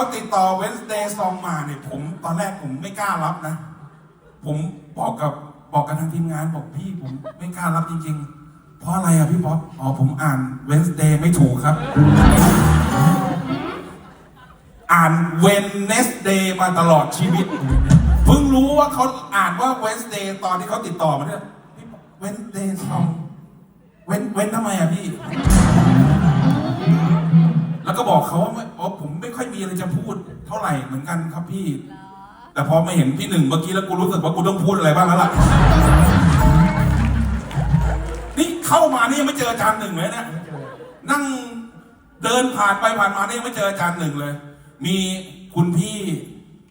เขาติดต่อเวนสเดย์ซองมาเนี่ยผมตอนแรกผมไม่กล้ารับนะ ผมบอกกับบอกกับทางทีมงานบอกพี่ผมไม่กล้ารับจริงๆ เพราะอะไรอะพี่ป๊อปอ๋อผมอ่านเวนสเดย์ไม่ถูกครับ อ่านเวนเนสเดย์มาตลอดชีวิต เพิ่งรู้ว่าเขาอ่านว่าเวนสเดย์ตอนที่เขาติดต่อมาเนี่ยพี่เวนเดย์ซองเว้นเว้นทำไมอะพี่ แล้วก็บอกเขาว่าไม่อ๋อผมไม่ค่อยมีอะไรจะพูดเท่าไหร่เหมือนกันครับพี่ แต่พอมาเห็นพี่หนึ่งเมื่อกี้แล้วกูรู้สึกว่ากูต้องพูดอะไรบ้างแล้วล่ะ นี่เข้ามานี่ยังไม่เจออาจารย์หนึ่งเลยนะนั่งเดินผ่านไปผ่านมานี่ยังไม่เจออาจารย์หนึ่งเลย มีคุณพี่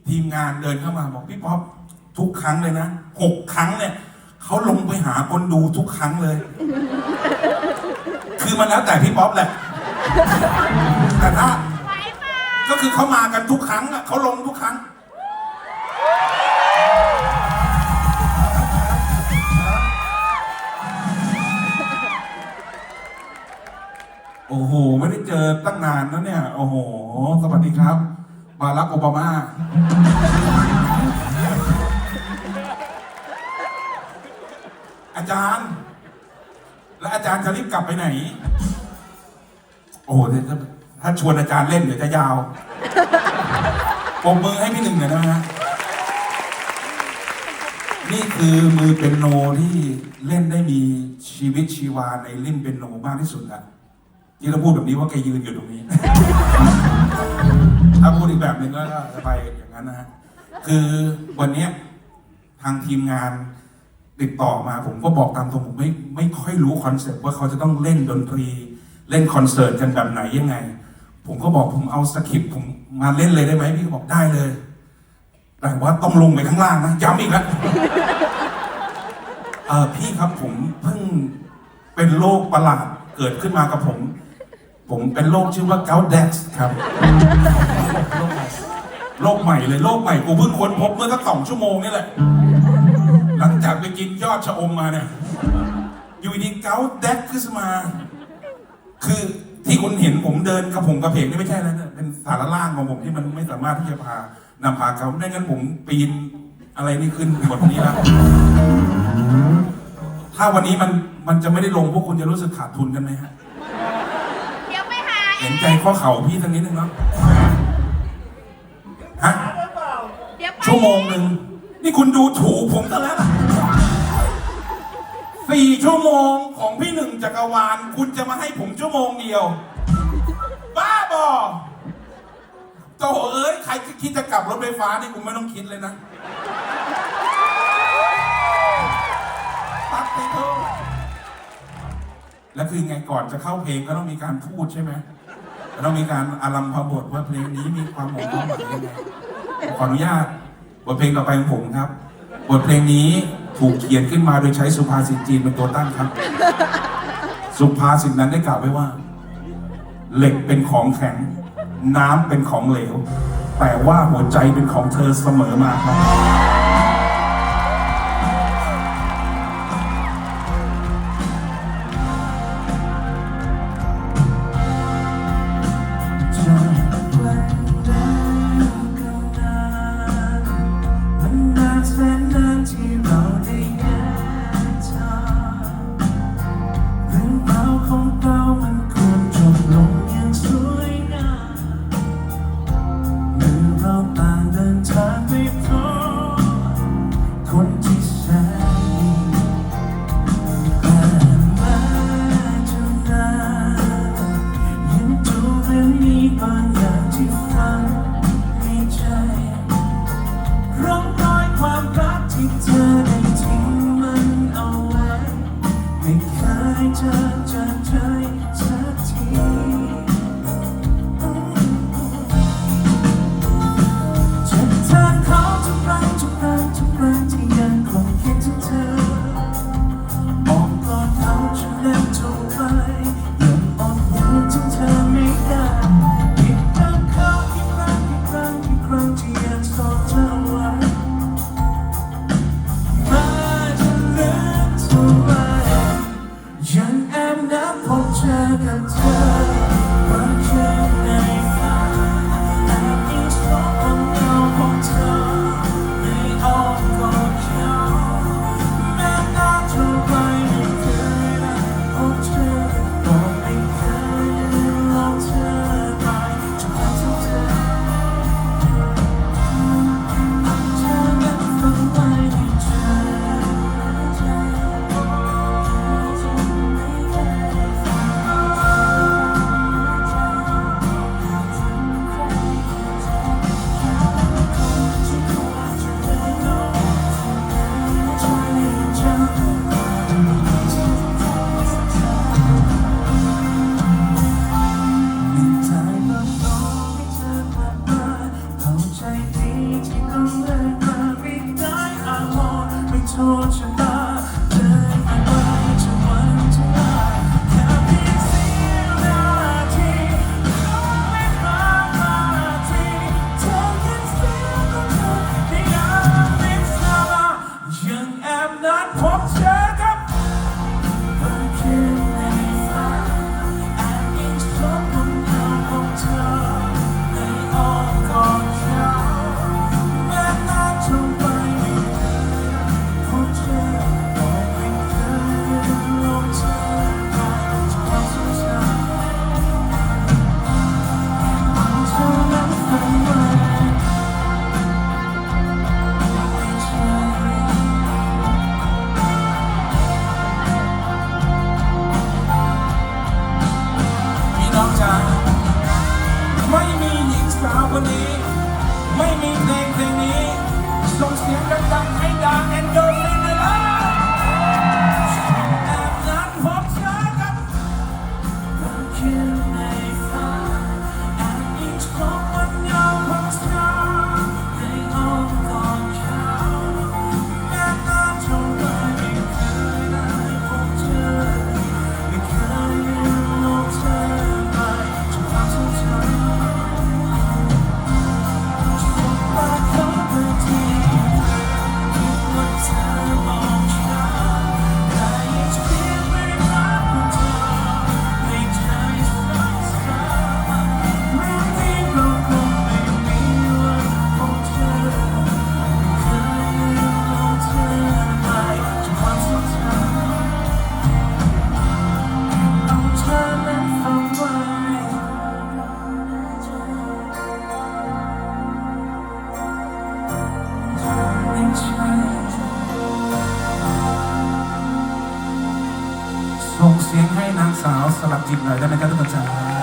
ทีมงานเดินเข้ามาบอกพี่ป๊อปทุกครั้งเลยนะหกครั้งเนี่ยเขาลงไปหาคนดูทุกครั้งเลย คือมันแล้วแต่พี่ป๊อปแหละ แต่ถ้าก็คือเขามากันทุกครั้งอะเขาลงทุกครั้ง โอ้โห ไม่ได้เจอตั้งนานแล้วเนี่ย โอ้โห สวัสดีครับ บารักโอบามา อาจารย์ แล้วอาจารย์จะรีบกลับไปไหน โอ้โหเดี๋ยวถ้า ถ้าชวนอาจารย์เล่นเดี๋ยวจะยาวปมมือให้พี่หนึ่งหน่อยได้ไหมฮะ นี่คือมือเป็นโนที่เล่นได้มีชีวิตชีวาในเล่นเป็นโนมากที่สุดอะที่เราพูดแบบนี้ว่าแกยืนอยู่ตรงนี้ ถ้าพูดอีกแบบหนึ่งก็จะไปอย่างนั้นนะฮะ คือวันเนี้ยทางทีมงานติดต่อมาผมก็บอกตามตรงผมไม่ไม่ค่อยรู้คอนเซ็ปต์ว่าเขาจะต้องเล่นดนตรี เล่นคอนเสิร์ตกันแบบไหนยังไง ผมก็บอกผมเอาสคริปต์ผมมาเล่นเลยได้ไหมพี่ก็บอกได้เลย แต่ว่าต้องลงไปข้างล่างนะย้ำอีกแล้วเออพี่ครับผมเพิ่งเป็นโรคประหลาดเกิดขึ้นมากับผม ผมเป็นโรคชื่อว่าเกาเด็กครับโรคใหม่เลยโรคใหม่กูเพิ่งค้นพบเมื่อสักสองชั่วโมงนี่แหละ หลังจากไปกินยอดชะอมมาเนี่ย อยู่ดีเกาเด็กขึ้นมา คือ ที่คุณเห็นผมเดินกระผมกระเพงนี่ไม่ใช่แล้วนะเป็นสารล่างของผมที่มันไม่สามารถที่จะพานำพาเขาไม่งั้นผมปีนอะไรนี่ขึ้นหมดนี้แล้วถ้าวันนี้มันมันจะไม่ได้ลงพวกคุณจะรู้สึกขาดทุนกันไหมฮะเดี๋ยวไปหาเอเห็นงใจข้อเข่าพี่สักนิดนึงเนาะฮะเดี๋ยวไปชั่วโมงหนึ่งนี่คุณดูถูกผมซะแล้วล่ะ สี่ชั่วโมงของพี่หนึ่งจักรวาล คุณจะมาให้ผมชั่วโมงเดียว บ้าบอโตเอ้ย ใครคิดจะกลับรถไฟฟ้านี่คุณไม่ต้องคิดเลยนะตัดไปเถอะแล้วคือไงก่อนจะเข้าเพลงก็ต้องมีการพูดใช่ไหมต้องมีการอารัมพบทว่าเพลงนี้มีความหมายความหมายยังไงขออนุญาตบทเพลงต่อไปของผมครับ บทเพลงนี้ ถูกเขียนขึ้นมาโดยใช้สุภาษิตจีนเป็นตัวตั้งครับ สุภาษิตนั้นได้กล่าวไว้ว่า เหล็กเป็นของแข็ง น้ำเป็นของเหลว แต่ว่าหัวใจเป็นของเธอเสมอมาครับ 很好 สาวสลับหญิงหน่อยได้ไหมครับทุกคนจ๋า